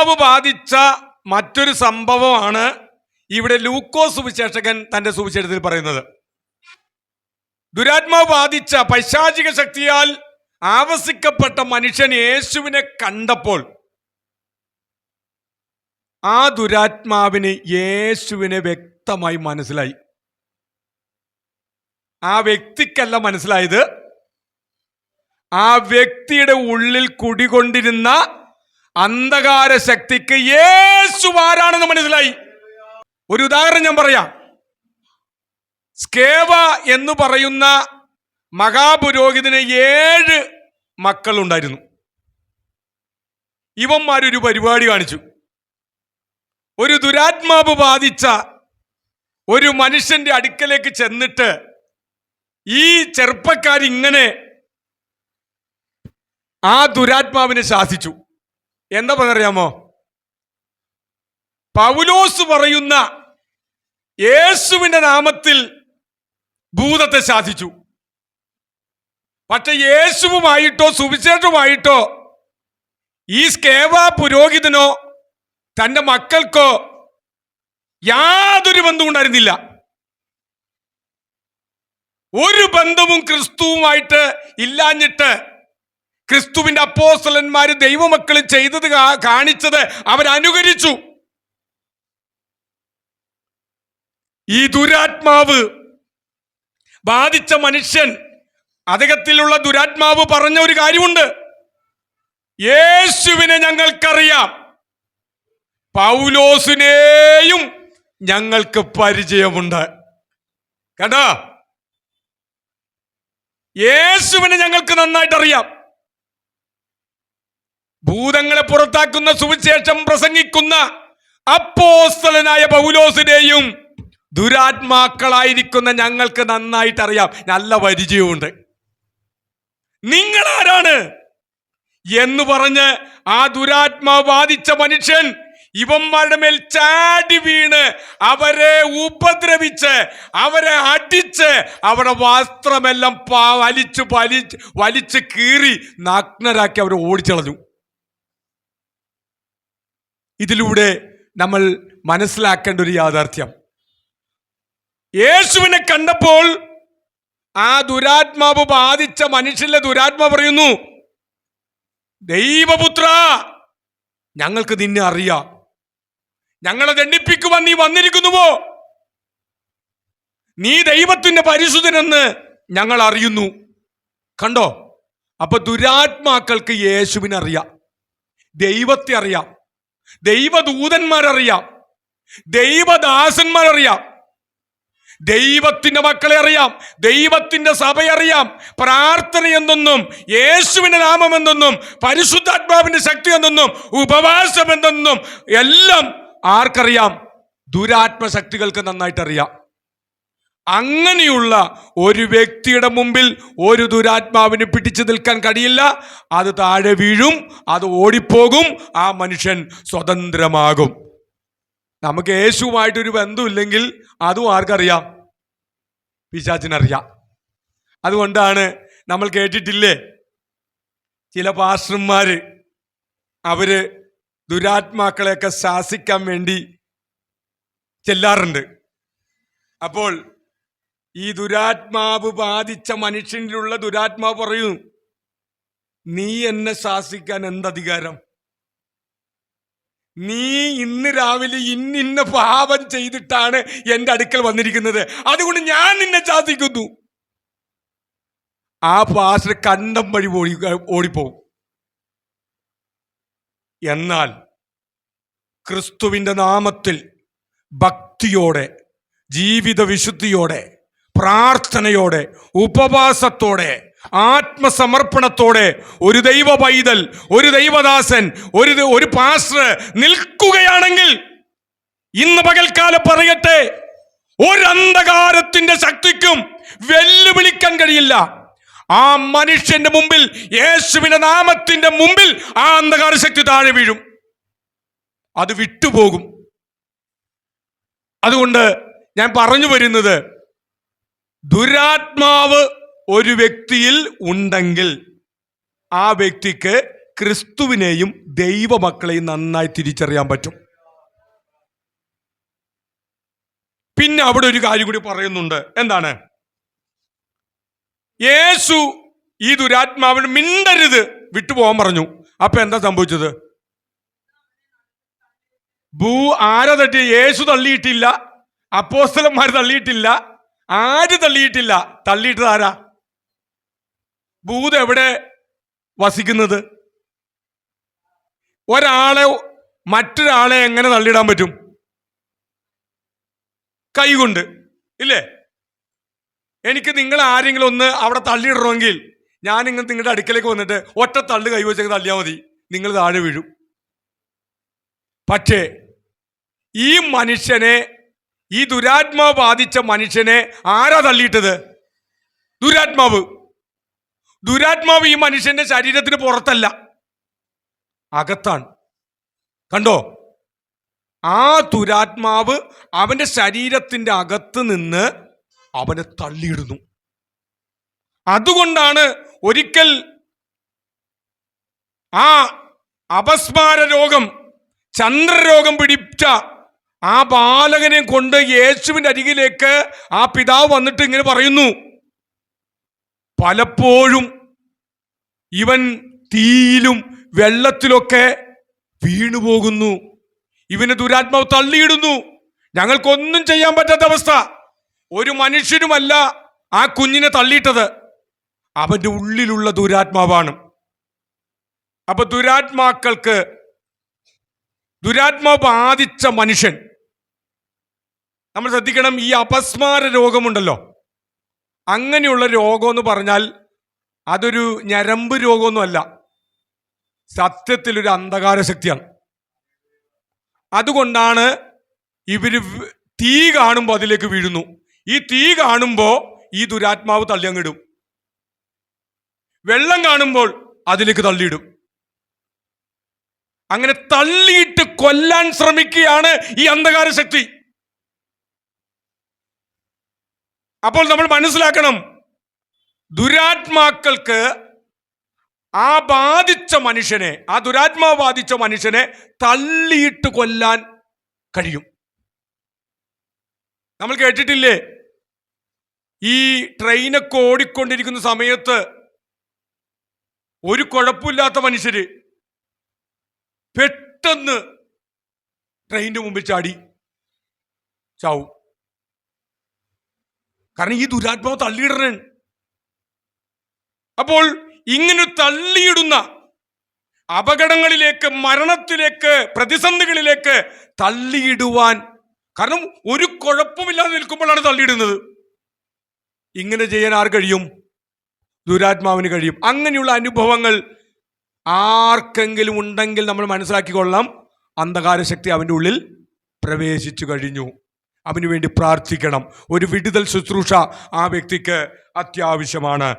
ദുരാത്മാവ് ബാധിച്ച മറ്റൊരു സംഭവമാണ് ഇവിടെ ലൂക്കോ സുവിശേഷകൻ തന്റെ സുവിശേഷത്തിൽ പറയുന്നത്. ദുരാത്മാവ് ബാധിച്ച പൈശാചിക ശക്തിയാൽ ആവസിക്കപ്പെട്ട മനുഷ്യൻ യേശുവിനെ കണ്ടപ്പോൾ ആ ദുരാത്മാവിന് യേശുവിനെ വ്യക്തമായി മനസ്സിലായി. ആ വ്യക്തിക്കല്ല മനസ്സിലായത്. ആ വ്യക്തിയുടെ ഉള്ളിൽ കുടികൊണ്ടിരുന്ന അന്ധകാര ശക്തിക്ക് യേശു ആരാണെന്ന് മനസ്സിലായി. ഒരു ഉദാഹരണം ഞാൻ പറയാം. സ്കേവ എന്ന് പറയുന്ന മഹാപുരോഹിതന് ഏഴ് മക്കളുണ്ടായിരുന്നു. ഇവന്മാരൊരു പരിപാടി കാണിച്ചു. ഒരു ദുരാത്മാവ് ബാധിച്ച ഒരു മനുഷ്യന്റെ അടുക്കലേക്ക് ചെന്നിട്ട് ഈ ചെറുപ്പക്കാരിങ്ങനെ ആ ദുരാത്മാവിനെ ശാസിച്ചു. എന്താ പറഞ്ഞറിയാമോ പൗലോസ് പറയുന്ന യേശുവിന്റെ നാമത്തിൽ ഭൂതത്തെ സാധിച്ചു പക്ഷെ യേശുവുമായിട്ടോ സുവിശേഷവുമായിട്ടോ ഈ സ്കേവാ പുരോഹിതനോ തന്റെ മക്കൾക്കോ യാതൊരു ബന്ധവും ഉണ്ടായിരുന്നില്ല. ഒരു ബന്ധവും ക്രിസ്തുവുമായിട്ട് ഇല്ലാഞ്ഞിട്ട് ക്രിസ്തുവിന്റെ അപ്പോസ്തലന്മാർ ദൈവമക്കളും ചെയ്തത് കാണിച്ചത് അവരനുകരിച്ചു. ഈ ദുരാത്മാവ് ബാധിച്ച മനുഷ്യൻ അദ്ദേഹത്തിലുള്ള ദുരാത്മാവ് പറഞ്ഞ ഒരു കാര്യമുണ്ട്. യേശുവിനെ ഞങ്ങൾക്കറിയാം. പൗലോസിനെയും ഞങ്ങൾക്ക് പരിചയമുണ്ട്. കേട്ടോ? യേശുവിനെ ഞങ്ങൾക്ക് നന്നായിട്ട് അറിയാം ഭൂതങ്ങളെ പുറത്താക്കുന്ന സുവിശേഷം പ്രസംഗിക്കുന്ന അപ്പോസ്തലനായ പൗലോസിനെയും ദുരാത്മാക്കളായിരിക്കുന്ന ഞങ്ങൾക്ക് നന്നായിട്ട് അറിയാം നല്ല പരിചയമുണ്ട്. നിങ്ങൾ ആരാണ് എന്ന് പറഞ്ഞ് ആ ദുരാത്മാ ബാധിച്ച മനുഷ്യൻ ഇവന്മാരുടെ മേൽ ചാടി വീണ് അവരെ ഉപദ്രവിച്ച് അവരെ അടിച്ച് അവരുടെ വസ്ത്രമെല്ലാം വലിച്ചു വലിച്ച് വലിച്ച് കീറി നഗ്നരാക്കി അവരെ ഓടിച്ചളഞ്ഞു. ഇതിലൂടെ നമ്മൾ മനസ്സിലാക്കേണ്ട ഒരു യാഥാർത്ഥ്യം. യേശുവിനെ കണ്ടപ്പോൾ ആ ദുരാത്മാവ് ബാധിച്ച മനുഷ്യന്റെ ദുരാത്മാവ് പറയുന്നു ദൈവപുത്ര ഞങ്ങൾക്ക് നിന്നെ അറിയാം. ഞങ്ങളെ ദണ്ഡിപ്പിക്കുവാൻ നീ വന്നിരിക്കുന്നുവോ? നീ ദൈവത്തിന്റെ പരിശുദ്ധനെന്ന് ഞങ്ങൾ അറിയുന്നു. കണ്ടോ? അപ്പൊ ദുരാത്മാക്കൾക്ക് യേശുവിനെ അറിയാം. ദൈവത്തെ അറിയാം. ദൈവദൂതന്മാരറിയാം. ദൈവദാസന്മാരറിയാം. ദൈവത്തിന്റെ മക്കളെ അറിയാം. ദൈവത്തിന്റെ സഭയറിയാം. പ്രാർത്ഥന എന്തെന്നും യേശുവിന്റെ നാമം എന്തെന്നും പരിശുദ്ധാത്മാവിന്റെ ശക്തി എന്തെന്നും ഉപവാസം എന്തെന്നും എല്ലാം ആർക്കറിയാം? ദുരാത്മശക്തികൾക്ക് നന്നായിട്ട് അറിയാം അങ്ങനെയുള്ള ഒരു വ്യക്തിയുടെ മുമ്പിൽ ഒരു ദുരാത്മാവിന് പിടിച്ചു നിൽക്കാൻ കഴിയില്ല. അത് താഴെ വീഴും അത് ഓടിപ്പോകും ആ മനുഷ്യൻ സ്വതന്ത്രമാകും. നമുക്ക് യേശുവുമായിട്ടൊരു ബന്ധമില്ലെങ്കിൽ അതും ആർക്കറിയാം? പിശാച്ചിനറിയാം അതുകൊണ്ടാണ് നമ്മൾ കേട്ടിട്ടില്ലേ? ചില പാസ്റ്റർമാർ അവർ ദുരാത്മാക്കളെയൊക്കെ ശാസിക്കാൻ വേണ്ടി ചെല്ലാറുണ്ട്. അപ്പോൾ ഈ ദുരാത്മാവ് ബാധിച്ച മനുഷ്യനിലുള്ള ദുരാത്മാവ് പറയുന്നു നീ എന്നെ ശാസിക്കാൻ എന്തധികാരം? നീ ഇന്ന് രാവിലെ ഇന്നിന്ന പാപം ചെയ്തിട്ടാണ് എന്റെ അടുക്കൽ വന്നിരിക്കുന്നത്. അതുകൊണ്ട് ഞാൻ നിന്നെ ശാസിക്കുന്നു. ആ പാസ്റ്റർ കണ്ടം വഴി ഓടി ഓടിപ്പോവും എന്നാൽ ക്രിസ്തുവിന്റെ നാമത്തിൽ ഭക്തിയോടെ ജീവിത വിശുദ്ധിയോടെ പ്രാർത്ഥനയോടെ ഉപവാസത്തോടെ ആത്മസമർപ്പണത്തോടെ ഒരു ദൈവ പൈതൽ ഒരു ദൈവദാസൻ ഒരു ഒരു പാസ്റ്റർ നിൽക്കുകയാണെങ്കിൽ ഇന്ന് പകൽക്കാലം പറയട്ടെ ഒരന്ധകാരത്തിന്റെ ശക്തിക്കും വെല്ലുവിളിക്കാൻ കഴിയില്ല. ആ മനുഷ്യന്റെ മുമ്പിൽ യേശുവിന്റെ നാമത്തിന്റെ മുമ്പിൽ ആ അന്ധകാര ശക്തി താഴെ വീഴും. അത് വിട്ടുപോകും. അതുകൊണ്ട് ഞാൻ പറഞ്ഞു വരുന്നത് ദുരാത്മാവ് ഒരു വ്യക്തിയിൽ ഉണ്ടെങ്കിൽ ആ വ്യക്തിക്ക് ക്രിസ്തുവിനെയും ദൈവമക്കളെയും നന്നായി തിരിച്ചറിയാൻ പറ്റും. പിന്നെ അവിടെ ഒരു കാര്യം കൂടി പറയുന്നുണ്ട്. എന്താണ്? യേശു ഈ ദുരാത്മാവിന് മിണ്ടരുത് വിട്ടുപോകാൻ പറഞ്ഞു. അപ്പൊ എന്താ സംഭവിച്ചത്? ഭൂ ആരെ തട്ടി യേശു തള്ളിയിട്ടില്ല അപ്പോസ്തലന്മാർ തള്ളിയിട്ടില്ല ആര് തള്ളിയിട്ടില്ല? തള്ളിയിട്ടത് ആരാ? ഭൂത് എവിടെ വസിക്കുന്നത്? ഒരാളെ മറ്റൊരാളെ എങ്ങനെ തള്ളിയിടാൻ പറ്റും? കൈകൊണ്ട്. ഇല്ലേ? എനിക്ക് നിങ്ങൾ ആരെങ്കിലും ഒന്ന് അവിടെ തള്ളിയിടണമെങ്കിൽ ഞാൻ നിങ്ങൾ നിങ്ങളുടെ അടുക്കലേക്ക് വന്നിട്ട് ഒറ്റ തള്ളു കൈവച്ചൊക്കെ തള്ളിയാൽ മതി. നിങ്ങൾ താഴെ വീഴും. പക്ഷേ ഈ മനുഷ്യനെ ഈ ദുരാത്മാവ് ബാധിച്ച മനുഷ്യനെ ആരാ തള്ളിയിട്ടത്? ദുരാത്മാവ്. ദുരാത്മാവ് ഈ മനുഷ്യന്റെ ശരീരത്തിന് പുറത്തല്ല. അകത്താണ്. കണ്ടോ? ആ ദുരാത്മാവ് അവന്റെ ശരീരത്തിന്റെ അകത്ത് നിന്ന് അവനെ തള്ളിയിടുന്നു. അതുകൊണ്ടാണ് ഒരിക്കൽ ആ അപസ്മാര രോഗം ചന്ദ്രരോഗം പിടിച്ച ആ ബാലകനെ കൊണ്ട് യേശുവിന്റെ അരികിലേക്ക് ആ പിതാവ് വന്നിട്ട് ഇങ്ങനെ പറയുന്നു. പലപ്പോഴും ഇവൻ തീയിലും വെള്ളത്തിലൊക്കെ വീണുപോകുന്നു. ഇവന് ദുരാത്മാവ് തള്ളിയിടുന്നു. ഞങ്ങൾക്കൊന്നും ചെയ്യാൻ പറ്റാത്ത അവസ്ഥ. ഒരു മനുഷ്യനുമല്ല ആ കുഞ്ഞിനെ തള്ളിയിട്ടത്. അവന്റെ ഉള്ളിലുള്ള ദുരാത്മാവാണ്. അപ്പൊ ദുരാത്മാക്കൾക്ക് ദുരാത്മാവ് ബാധിച്ച മനുഷ്യൻ നമ്മൾ ശ്രദ്ധിക്കണം ഈ അപസ്മാര രോഗമുണ്ടല്ലോ. അങ്ങനെയുള്ള രോഗം എന്ന് പറഞ്ഞാൽ അതൊരു ഞരമ്പ് രോഗമൊന്നുമല്ല. സത്യത്തിൽ ഒരു അന്ധകാര ശക്തിയാണ് അതുകൊണ്ടാണ് ഇവർ തീ കാണുമ്പോൾ അതിലേക്ക് വീഴുന്നു. ഈ തീ കാണുമ്പോൾ ഈ ദുരാത്മാവ് തള്ളിയങ്ങിടും വെള്ളം കാണുമ്പോൾ അതിലേക്ക് തള്ളിയിടും. അങ്ങനെ തള്ളിയിട്ട് കൊല്ലാൻ ശ്രമിക്കുകയാണ് ഈ അന്ധകാര ശക്തി അപ്പോൾ നമ്മൾ മനസ്സിലാക്കണം ദുരാത്മാക്കൾക്ക് ആ ബാധിച്ച മനുഷ്യനെ ആ ദുരാത്മാവ് ബാധിച്ച മനുഷ്യനെ തള്ളിയിട്ട് കൊല്ലാൻ കഴിയും. നമ്മൾ കേട്ടിട്ടില്ലേ? ഈ ട്രെയിനൊക്കെ ഓടിക്കൊണ്ടിരിക്കുന്ന സമയത്ത് ഒരു കുഴപ്പമില്ലാത്ത മനുഷ്യര് പെട്ടെന്ന് ട്രെയിനിന്റെ മുമ്പിൽ ചാടി. ചാവും. കാരണം ഈ ദുരാത്മാവ് തള്ളിയിടണേ. അപ്പോൾ ഇങ്ങനെ തള്ളിയിടുന്ന അപകടങ്ങളിലേക്ക് മരണത്തിലേക്ക് പ്രതിസന്ധികളിലേക്ക് തള്ളിയിടുവാൻ കാരണം ഒരു കുഴപ്പമില്ലാതെ നിൽക്കുമ്പോഴാണ് തള്ളിയിടുന്നത്. ഇങ്ങനെ ചെയ്യാൻ ആർ കഴിയും? ദുരാത്മാവിന് കഴിയും. അങ്ങനെയുള്ള അനുഭവങ്ങൾ ആർക്കെങ്കിലും ഉണ്ടെങ്കിൽ നമ്മൾ മനസ്സിലാക്കിക്കൊള്ളാം അന്ധകാര ശക്തി അവന്റെ ഉള്ളിൽ പ്രവേശിച്ചു കഴിഞ്ഞു. അവന് വേണ്ടി പ്രാർത്ഥിക്കണം. ഒരു വിടുതൽ ശുശ്രൂഷ ആ വ്യക്തിക്ക് അത്യാവശ്യമാണ്.